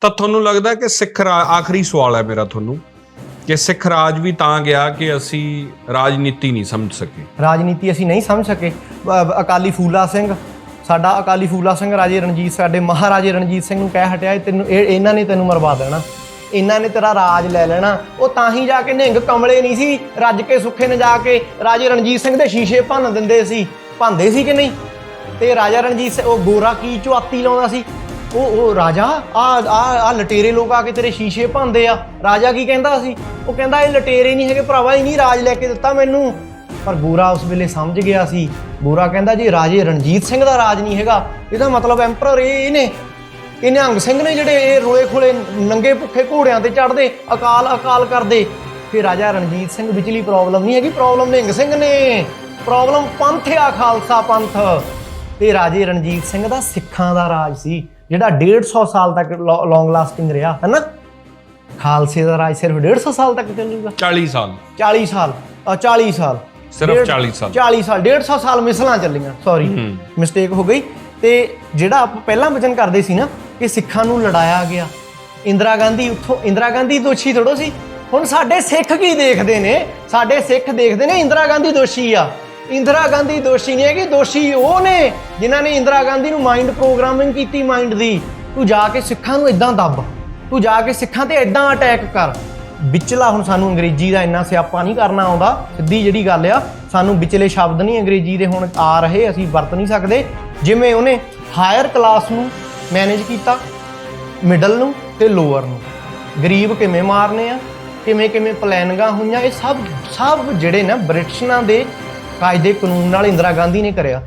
ਤਾਂ ਤੁਹਾਨੂੰ ਲੱਗਦਾ ਕਿ ਸਿੱਖ ਰਾਜ ਆਖਰੀ ਸਵਾਲ ਹੈ ਮੇਰਾ ਤੁਹਾਨੂੰ ਕਿ ਸਿੱਖ ਰਾਜ ਵੀ ਤਾਂ ਗਿਆ ਕਿ ਅਸੀਂ ਰਾਜਨੀਤੀ ਨਹੀਂ ਸਮਝ ਸਕੇ? ਰਾਜਨੀਤੀ ਅਸੀਂ ਨਹੀਂ ਸਮਝ ਸਕੇ। ਅਕਾਲੀ ਫੂਲਾ ਸਿੰਘ, ਸਾਡਾ ਅਕਾਲੀ ਫੂਲਾ ਸਿੰਘ ਰਾਜੇ ਰਣਜੀਤ, ਸਾਡੇ ਮਹਾਰਾਜੇ ਰਣਜੀਤ ਸਿੰਘ ਨੂੰ ਕਹਿ ਹਟਿਆ ਤੈਨੂੰ ਇਹ ਇਹਨਾਂ ਨੇ ਤੈਨੂੰ ਮਰਵਾ ਦੇਣਾ। ਇਹਨਾਂ ਨੇ ਤੇਰਾ ਰਾਜ ਲੈ ਲੈਣਾ। ਉਹ ਤਾਂ ਹੀ ਜਾ ਕੇ ਨਿਹੰਗ ਕਮਲੇ ਨਹੀਂ ਸੀ, ਰੱਜ ਕੇ ਸੁੱਖੇ ਨੇ ਜਾ ਕੇ ਰਾਜੇ ਰਣਜੀਤ ਸਿੰਘ ਦੇ ਸ਼ੀਸ਼ੇ ਭੰਨ ਦਿੰਦੇ ਸੀ। ਭੰਦੇ ਸੀ ਕਿ ਨਹੀਂ? ਤੇ ਰਾਜਾ ਰਣਜੀਤ ਸਿੰਘ ਉਹ ਗੋਰਾ ਕੀ ਚੁਆਤੀ ਲਾਉਂਦਾ ਸੀ? ਉਹ ਉਹ ਰਾਜਾ, ਆ ਆ ਆ ਲਟੇਰੇ ਲੋਕ ਆ ਕੇ ਤੇਰੇ ਸ਼ੀਸ਼ੇ ਭੰਦੇ ਆ। ਰਾਜਾ ਕੀ ਕਹਿੰਦਾ ਸੀ? ਉਹ ਕਹਿੰਦਾ, ਇਹ ਲਟੇਰੇ ਨਹੀਂ ਹੈਗੇ, ਭਰਾਵਾ, ਇਹ ਨਹੀਂ ਰਾਜ ਲੈ ਕੇ ਦਿੱਤਾ ਮੈਨੂੰ। ਪਰ ਗੋਰਾ ਉਸ ਵੇਲੇ ਸਮਝ ਗਿਆ ਸੀ। ਗੋਰਾ ਕਹਿੰਦਾ, ਜੀ ਰਾਜੇ ਰਣਜੀਤ ਸਿੰਘ ਦਾ ਰਾਜ ਨਹੀਂ ਹੈਗਾ, ਇਹਦਾ ਮਤਲਬ ਐਮਪਰਰ ਇਹ ਇਹਨੇ ਇਹ ਨਿਹੰਗ ਸਿੰਘ ਨੇ ਜਿਹੜੇ ਇਹ ਰੋਏ ਖੋਲੇ ਨੰਗੇ ਭੁੱਖੇ ਘੋੜਿਆਂ ਤੇ ਚੜਦੇ ਅਕਾਲ ਅਕਾਲ ਕਰਦੇ। ਫਿਰ ਰਾਜਾ ਰਣਜੀਤ ਸਿੰਘ ਵਿਚਲੀ ਪ੍ਰੋਬਲਮ ਨਹੀਂ ਹੈਗੀ ਪ੍ਰੋਬਲਮ ਨਿਹੰਗ ਸਿੰਘ ਨੇ। ਪ੍ਰੋਬਲਮ ਪੰਥ ਆ, ਖਾਲਸਾ ਪੰਥ। ਤੇ ਰਾਜੇ ਰਣਜੀਤ ਸਿੰਘ ਦਾ ਸਿੱਖਾਂ ਦਾ ਰਾਜ ਸੀ ਜਿਹੜਾ 150 ਸਾਲ ਤੱਕ ਲੌਂਗ ਲਾਸਟਿੰਗ ਰਿਹਾ ਹੈਨਾ? ਖਾਲਸੇ ਦਾ ਰਾਜ ਸਿਰਫ 150 ਸਾਲ ਤੱਕ ਚੱਲੂਗਾ 40 ਸਾਲ। 40 ਸਾਲ ਅ, 40 ਸਾਲ। ਸਿਰਫ ਡੇਢ- 40 ਸਾਲ। 40 ਸਾਲ 150 ਸਾਲ ਮਿਸਲਾਂ ਚੱਲੀਆਂ ਸੌਰੀ ਮਿਸਟੇਕ ਹੋ ਗਈ। ਤੇ ਜਿਹੜਾ ਆਪਾਂ ਪਹਿਲਾਂ ਵਚਨ ਕਰਦੇ ਸੀ ਨਾ ਕਿ ਸਿੱਖਾਂ ਨੂੰ ਲੜਾਇਆ ਗਿਆ। ਇੰਦਰਾ ਗਾਂਧੀ ਉੱਥੋਂ ਇੰਦਰਾ ਗਾਂਧੀ ਦੋਸ਼ੀ ਥੋੜੋ ਸੀ। ਹੁਣ ਸਾਡੇ ਸਿੱਖ ਕੀ ਦੇਖਦੇ ਨੇ? ਸਾਡੇ ਸਿੱਖ ਦੇਖਦੇ ਨੇ ਇੰਦਰਾ ਗਾਂਧੀ ਦੋਸ਼ੀ ਆ। ਇੰਦਰਾ ਗਾਂਧੀ ਦੋਸ਼ੀ ਨਹੀਂ ਹੈਗੀ, ਦੋਸ਼ੀ ਉਹ ਨੇ ਜਿਨ੍ਹਾਂ ਨੇ ਇੰਦਰਾ ਗਾਂਧੀ ਨੂੰ ਮਾਈਂਡ ਪ੍ਰੋਗਰਾਮਿੰਗ ਕੀਤੀ ਮਾਈਂਡ ਦੀ। ਤੂੰ ਜਾ ਕੇ ਸਿੱਖਾਂ ਨੂੰ ਇਦਾਂ ਦੱਬ। ਤੂੰ ਜਾ ਕੇ ਸਿੱਖਾਂ ਤੇ ਇਦਾਂ ਅਟੈਕ ਕਰ। ਵਿਚਲਾ ਹੁਣ ਸਾਨੂੰ ਅੰਗਰੇਜ਼ੀ ਦਾ ਇੰਨਾ ਸਿਆਪਾ ਨਹੀਂ ਕਰਨਾ ਆਉਂਦਾ। ਸਿੱਧੀ ਜਿਹੜੀ ਗੱਲ ਆ, ਸਾਨੂੰ ਵਿਚਲੇ ਸ਼ਬਦ ਨਹੀਂ ਅੰਗਰੇਜ਼ੀ ਦੇ ਹੁਣ ਆ ਰਹੇ, ਅਸੀਂ ਵਰਤ ਨਹੀਂ ਸਕਦੇ। ਜਿਵੇਂ ਉਹਨੇ ਹਾਇਰ ਕਲਾਸ ਨੂੰ ਮੈਨੇਜ ਕੀਤਾ ਮਿਡਲ ਨੂੰ ਤੇ ਲੋਅਰ ਨੂੰ। ਗਰੀਬ ਕਿਵੇਂ ਮਾਰਨੇ ਆ ਕਿਵੇਂ ਕਿਵੇਂ ਪਲੈਨਿੰਗਾਂ ਹੋਈਆਂ, ਇਹ ਸਭ ਸਭ ਜਿਹੜੇ ਨਾ ਬ੍ਰਿਟਿਸ਼ਾਂ ਦੇ ਕਾਇਦੇ ਕਾਨੂੰਨ ਨਾਲ ਇੰਦਰਾ ਗਾਂਧੀ ਨੇ ਕਰਿਆ।